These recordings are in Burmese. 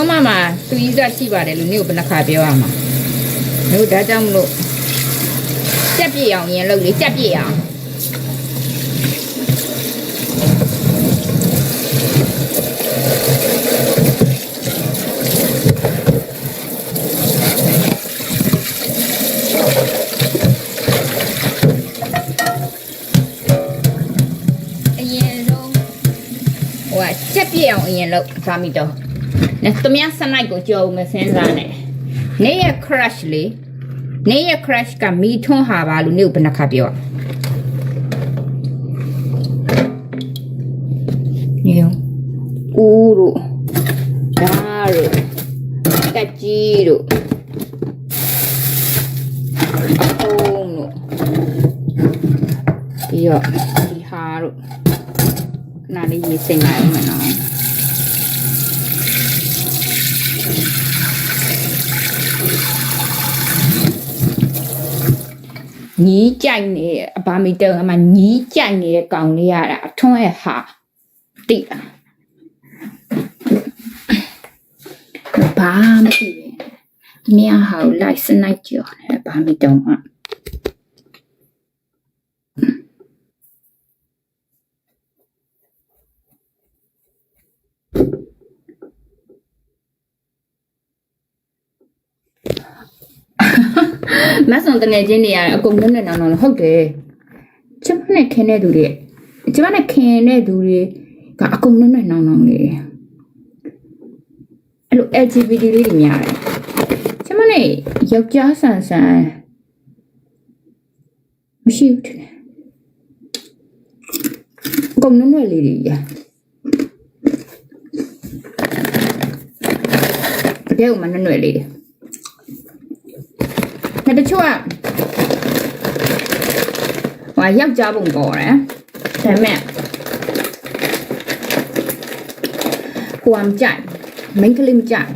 ထုံးမမှာသူကြီးစားရှိပါတယ်လို့နေ့ကိုဘယ်နှခါပြောရမှာတို့ဒါကြောင့်မလို့ကြက်ပြည့်အောင်ရင်လုပ်လေကြက်ပြည့်အောင်အရင်ဆုံးဟိုကကြက်ပြည့်အောင်အရင်လုပ်ဗာမီတော့နဲ့ သမ ्या စနိုက်ကိုကြော်ဦးမစင်းစားနဲ့နေ့ရဲ့ crush လေနေ့ရဲ့ crush ကမီထွန်းဟာပါလို့နေ့ကိုဘယ်နှခါပြောညေဦးတို့ဒါတို့တက်ကြီးတို့အုံးတို့ပြီးတော့ဒီဟာတို့ခဏလေးရေးစိတ်လိုက်အောင်မယ်နော် ညီးကြိုက်နေအဘာမီတုံအမညီးကြိုက်နေတဲ့ကောင်လေးရတာအထွန်းရဲ့ဟာတိတာဘာမသိဘူးမြားဟာကိုလိုက်စနိုက်ကြော်တယ်ဘာမီတုံအ မဆုံတငယ်ချင်းတွေရအကုန်လုံးနဲ့နောင်နောင်ဟုတ်တယ်ကျမနဲ့ခင်းတဲ့သူတွေကျမနဲ့ခင်းတဲ့သူတွေကအကုန်လုံးနဲ့နောင်နောင်လေအဲ့လို LGBT လေးတွေများတယ်ကျမနဲ့ယောက်ျားဆန်ဆန်မရှိဘူးတဲ့အကုန်လုံးနဲ့လေးတွေရတကယ်ကိုမနှွယ်လေးတွေ။ ဒါတချို့ကဟိုယောက်ျားပုံပေါ်တယ်။ဒါပေမဲ့ဟိုအမကြိုက်မိန်းကလေးမကြိုက်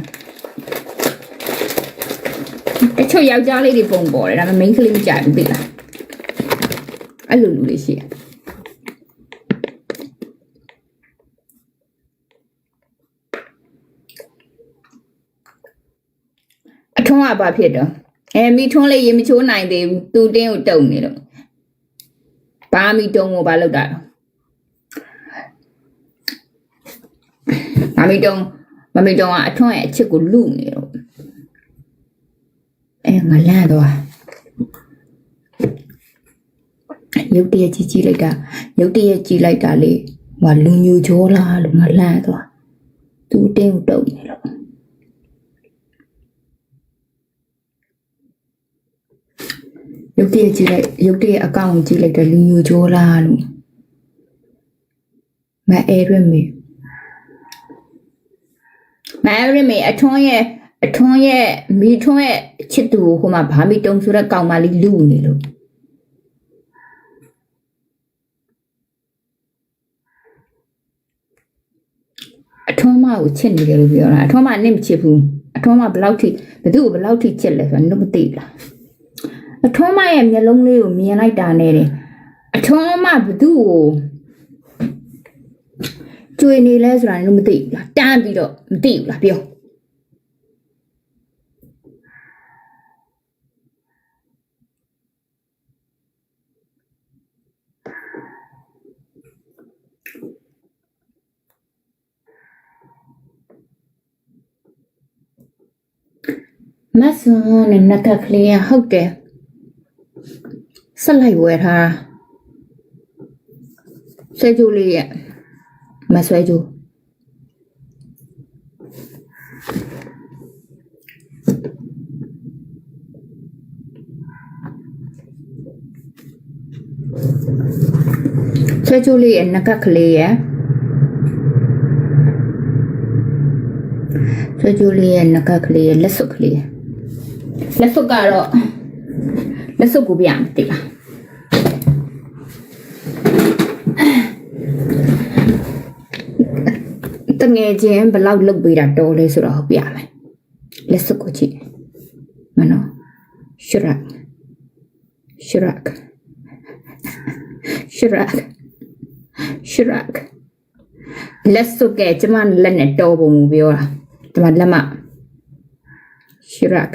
တချို့ယောက်ျားလေးတွေပုံပေါ်တယ်ဒါပေမဲ့မိန်းကလေးမကြိုက်ဘူးသိလား။အဲ့လိုလူတွေရှိတယ်အထုံးကဘာဖြစ်တော့ အဲမိထွန်းလေးရေမချိုးနိုင်သေးဘူးသူတင်းကိုတုံနေတော့ဘာမိတုံကိုဘာလုပ်တာတော့ဘာမိတုံမမိတုံကအထွန်းရဲ့အချစ်ကိုလူနေတော့အဲငါလန့်တော့ရုတ်တရက်ကြီးကြီးလိုက်တာရုတ်တရက်ကြီးလိုက်တာလေဟိုလူညူကြောလားလို့ငါလန့်တော့သူတင်းကိုတုံနေတော့ ရုပ်တရက်ကြည့်လိုက်ရုပ်တရက်အကောင့်ကိုကြည့်လိုက်တယ်လူညိုကြောလားလို့မအဲရမေမအဲရမေအထွန်းရဲ့အထွန်းရဲ့မိထွန်းရဲ့ချစ်သူကိုဟိုမှာဘာမီတုံဆိုတဲ့ကောင်မလေးလူနေလို့အထွန်းမကိုချစ်နေတယ်လို့ပြောတာအထွန်းမနင့်မချစ်ဘူးအထွန်းမဘယ်လောက်ထိဘသူ့ကိုဘယ်လောက်ထိချစ်လဲဆိုတော့နုမသိဘူးလား အထွန်းမရဲ့မျက်လုံးလေးကိုမြင်လိုက်တာနဲ့တယ်အထွန်းမဘသူ့ကိုကျွေနေလဲဆိုတာလည်းမသိဘူးလားတန်းပြီးတော့မသိဘူးလားပြောမဆန်နဲ့နက်ကကလေးကဟုတ်တယ် ဆက်လိုက်ဝယ်ထားတာဆွဲကြိုးလေးရဲ့မဆွဲကြိုးဆွဲကြိုးလေးရဲ့နကကလေးရဲ့ဆွဲကြိုးလေးရဲ့နကကလေးရဲ့လက်စွပ်ကလေးရဲ့လက်စွပ်ကတော့လက်စွပ်ကိုပြရမယ်တိလား တငယ်ချင်းဘယ်လောက်လုတ်ပေးတာတော်လဲဆိုတော့ဟုတ်ပြမယ်လက်စွပ်ကိုကြည့်မနော်ရှရက်ရှရက်ရှရက်ရှရက်လက်စွပ်ကကျမလက်နဲ့တော်ပုံကိုပြောတာဒီမှာလက်မရှရက်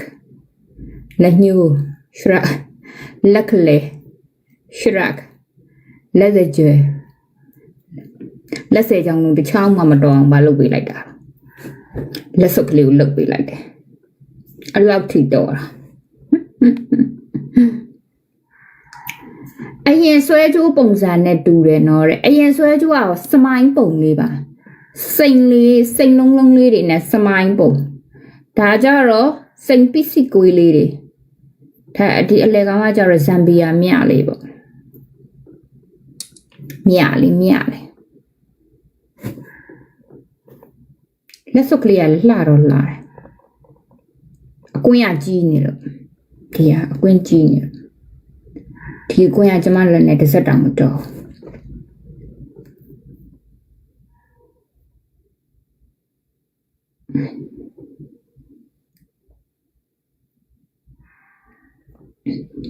လက်ညှိုးရှရက်လက်ကလေးရှရက်လက်စကြွယ် လက်စကြောင်လုံးတစ်ချောင်းမှမတော်အောင်မလုပ်ပေးလိုက်တာလက်စုပ်ကလေးကိုလုပ်ပေးလိုက်တယ်အဲ့လောက်ထိတော့တာအရင်ဆွဲကြိုးပုံစံနဲ့တူတယ်နော်တဲ့အရင်ဆွဲကြိုးကစမိုင်းပုံလေးပါစိန်လေးစိန်လုံးလုံးလေးတွေနဲ့စမိုင်းပုံဒါကြတော့စိန်ပစ္စည်းကွေးလေးတွေဒါဒီအလေကောင်ကကြတော့ဇမ်ဘီယာမြလေးပေါ့မြလေးမြလေး လက်စုပ်ကလေးကလှတော့လှတယ်အကွင်းကကြီးနေလို့ဒီကအကွင်းကြီးနေလို့ဒီကွင်းကကျမလည်းနဲ့တစ်စက်တောင်မတော်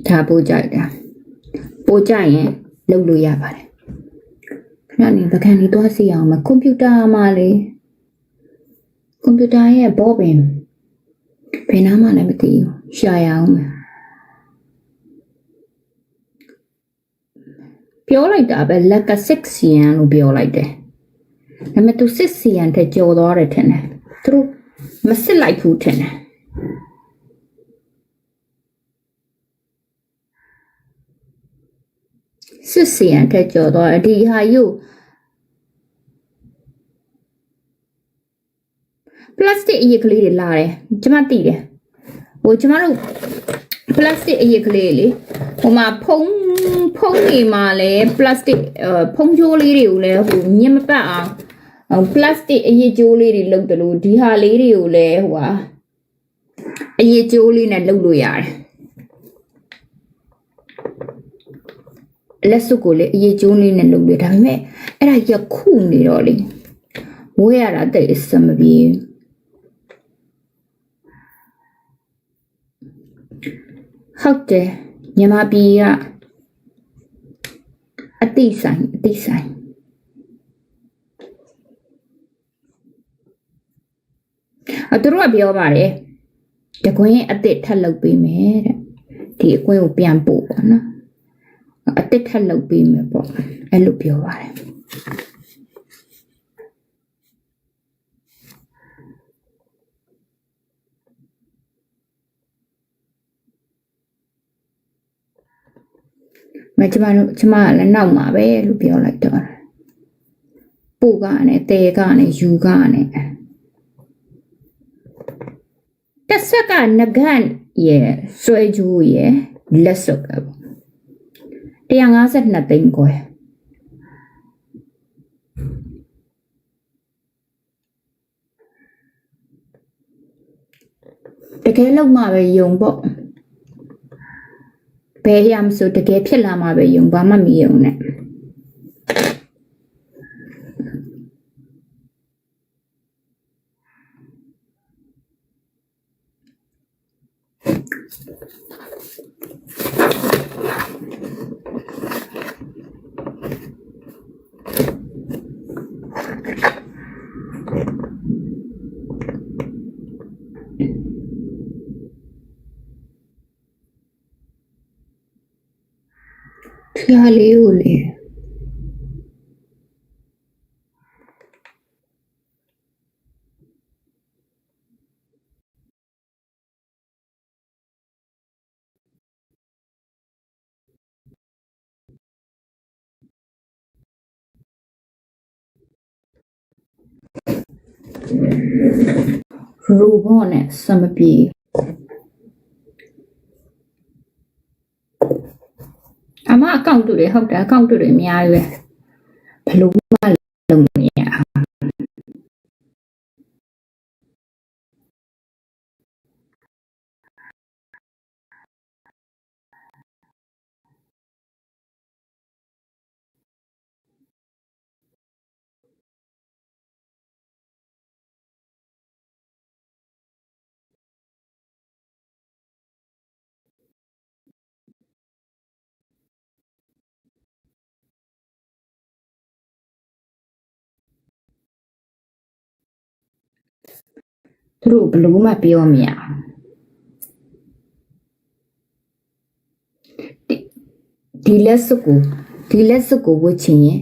ဒါပို့ကြိုက်တာပို့ကြရင်လုပ်လို့ရပါတယ်ခဏနေပကံလေးသွားစီအောင်မကွန်ပျူတာမှာလေ ကွန်ပျူတာရဲ့ဘောပင်ဘယ်နားမှလည်းမသိဘူးရှာရအောင်မယ်ပြောလိုက်တာပဲလက်က6စီယန်လို့ပြောလိုက်တယ်။ဒါပေမဲ့သူ6စီယန်တဲ့ကြော်သွားတယ်ထင်တယ်။သူတို့မစစ်လိုက်ဘူးထင်တယ်။စစ်စီယန်တဲ့ကြော်သွားတယ်ဒီဟာယူ ပလတ်စတစ်အရည်ကလေးတွေလာတယ်။ကျမသိတယ်။ဟိုကျမတို့ပလတ်စတစ်အရည်ကလေးလေဟိုမှာဖုံးဖုံးနေမှာလဲပလတ်စတစ်အဖုံးကြိုးလေးတွေကိုလည်းဟိုညင်မပတ်အောင်ဟိုပလတ်စတစ်အရည်ကြိုးလေးတွေလုပ်တယ်လို့ဒီဟာလေးတွေကိုလည်းဟိုဟာအရည်ကြိုးလေးနဲ့လုပ်လို့ရတယ်လက်စုပ်ကိုလည်းအရည်ကြိုးလေးနဲ့လုပ်လို့ဒါပေမဲ့အဲ့ဒါကြီးကခုနေတော့လေဝဲရတာတိတ်အဆင်မပြေဘူး ဟုတ်တယ်မြန်မာပြည်ကအတိဆိုင်အတိဆိုင်အသူတို့ကပြောပါတယ်တကွင်းအစ်စ်ထပ်လုပ်ပေးမယ်တဲ့ဒီအကွင်းကိုပြန်ပို့ပေါ့နော်အစ်စ်ထပ်လုပ်ပေးမယ်ပေါ့အဲ့လိုပြောပါတယ် မကျမတို့ကျမကလည်းနောက်မှာပဲလို့ပြောလိုက်တော့ပို့ကနဲ့တဲကနဲ့ယူကနဲ့တက်ဆက်ကနဂန်ရဲ့ဆွဲကြိုးရဲ့လက်စုပ်ကပေါ့152သိန်းကိုတကယ်လို့မှပဲယုံပေါ့ ဘယ်ရမဆိုတကယ်ဖြစ်လာမှပဲယုံဘာမှမယုံနဲ့ ဖျားလေးကိုလေရိုဘောနဲ့စမပြေ အမအကောင့်တူတွေဟုတ်တယ်အကောင့်တူတွေအများကြီးပဲဘယ်လို့မှ သူတို့ဘယ်လို့မှပြောမရအောင်ဒီဒီလက်စွပ်ကိုဒီလက်စွပ်ကိုဝတ်ချင်ရင်